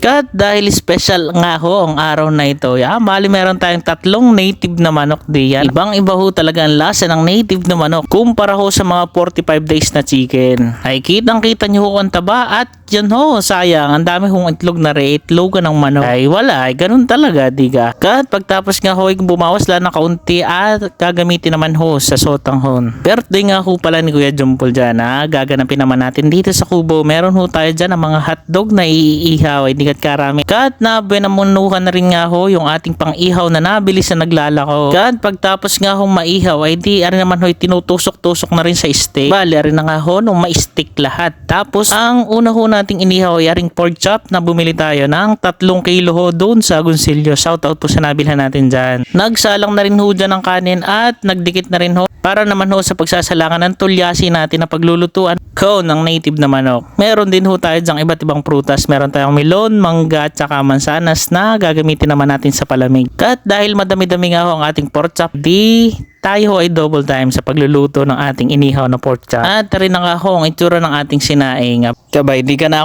Kat dahil special nga ho ang araw na ito, ya, bali meron tayong tatlong native na manok diyan. Ibang iba ho talaga ang lasa ng native na manok kumpara ho sa mga 45 days na chicken. Ay kitang kita nyo ho ang taba at yan ho, sayang, ang dami hong itlog na re, itlogan ng manok. Ay wala, ay ganun talaga, diga. Kat pagtapos nga ho, bumawas lang na kaunti at gagamitin naman ho sa sotang hon. Birthday nga ho pala ni Kuya Jumpol dyan ha, gaganapin naman natin dito sa kubo. Meron ho tayo dyan ng mga hotdog na iihaw, ay kat karami. Kat na benamunuhan na rin nga ho yung ating pang-ihaw na nabili sa naglalako. Kat pagtapos nga ho maihaw, ay di ari naman ho tinutusok-tusok na rin sa steak. Bali, ari na nga ho nung ma-stick lahat. Tapos ang una ho nating inihaw ay aring pork chop na bumili tayo ng tatlong kilo ho doon sa Gonsilio. Shout out po sa nabilhan natin dyan. Nagsalang na rin ho dyan ng kanin at nagdikit na rin ho para naman ho sa pagsasalangan ng tulyasi natin na paglulutuan ko ng native na manok. Meron din ho tayo dyang iba't ibang prutas. Meron tayong melon, mangga at saka mansanas na gagamitin naman natin sa palamig. At dahil madami-dami nga ho ang ating pork chop, di tayo ho ay double time sa pagluluto ng ating inihaw na pork chop. At rin na nga ho ang itsura ng ating sinaing. Kabay, di ka na,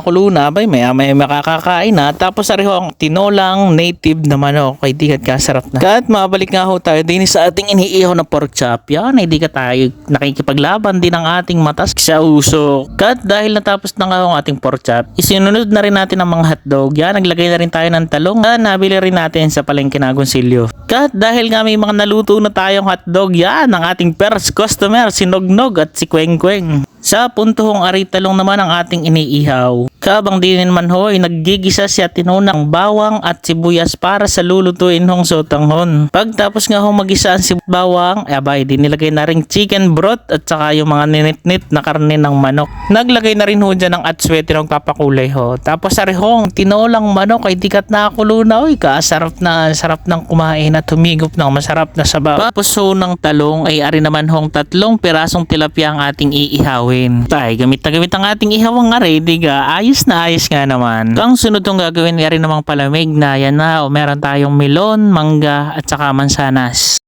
bay, may may makakakain na. Tapos ari ho ang tinolang native na manok. Kay di ka sarap na. Kat mabalik nga ho tayo din sa ating iniihaw na pork chop. Yan, ay di ka tayo nakikipaglaban din ang ating matas sa uso. Kat dahil natapos na nga ang ating pork chop, isinunod na rin natin ang mga hotdog. Yan, naglagay na rin tayo ng talong na nabili rin natin sa palengke na Gonsilyo. Kat dahil nga may mga naluto na tayong hotdog, yan ang ating first customer, si Nognog at si Kweng Kweng. Sa puntohong aritalong naman ang ating iniihaw. Kabang din naman ho ay naggigisa siya tinunang bawang at sibuyas para sa lulutuin hong sotanghon. Pagtapos nga ho magisa ang sib- bawang, eh abay, din nilagay na rin chicken broth at saka yung mga ninit-nit na karne ng manok. Naglagay na rin ho dyan ng atswete ng papakulay ho. Tapos ari hong tinolang manok ay dikat na kulo na. Uy, kasarap na, sarap ng kumain at humigop ng masarap na sabaw. Tapos ho ng talong ay ari naman hong tatlong pirasong tilapia ang ating iihawin. Tay, gamit na gamit ang ating ihawang aray, diga. Ayos na ayos nga naman. So, ang sunod tong gagawin ay rin namang palamig na yan na o meron tayong melon, mangga at saka mansanas.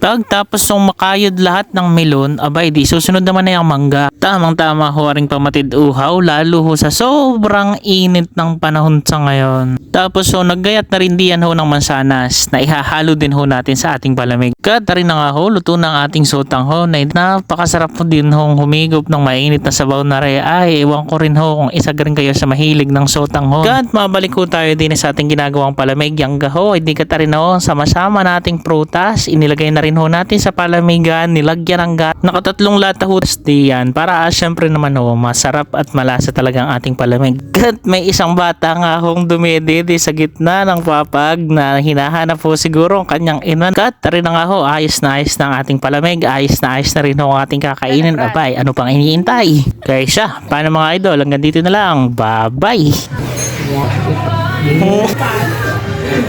Pagtapos ng makayod lahat ng melon, abay di susunod naman na yung mangga. Tamang tama ho ring pamatid uhaw lalo ho sa sobrang init ng panahon sa ngayon. Tapos ho naggayat na rin diyan ho ng mansanas na ihahalo din ho natin sa ating palamig. Kat rin na nga ho, luto ng ating sotang ho na napakasarap ho din ho humigop ng mainit na sabaw na re. Ay, ewan ko rin ho kung isa rin kayo sa mahilig ng sotang ho. Kat mabalik ho tayo din sa ating ginagawang palamig. Yang gaho, hindi ka rin ho sama-sama nating prutas. Inilagay na rin ho natin sa palamigan, nilagyan ng gat. Nakatatlong lata ho diyan para ah, syempre naman ho, masarap at malasa talaga ang ating palamig. Kat may isang bata nga hong dumididi sa gitna ng papag na hinahanap po siguro ang kanyang inan. Kat rin na nga ho, ayos na ayos ang ating palamig, ayos na ayos na rin ho ang ating kakainin. Abay, ano pang iniintay? Kaya siya, paano mga idol, hanggang dito na lang. Bye-bye!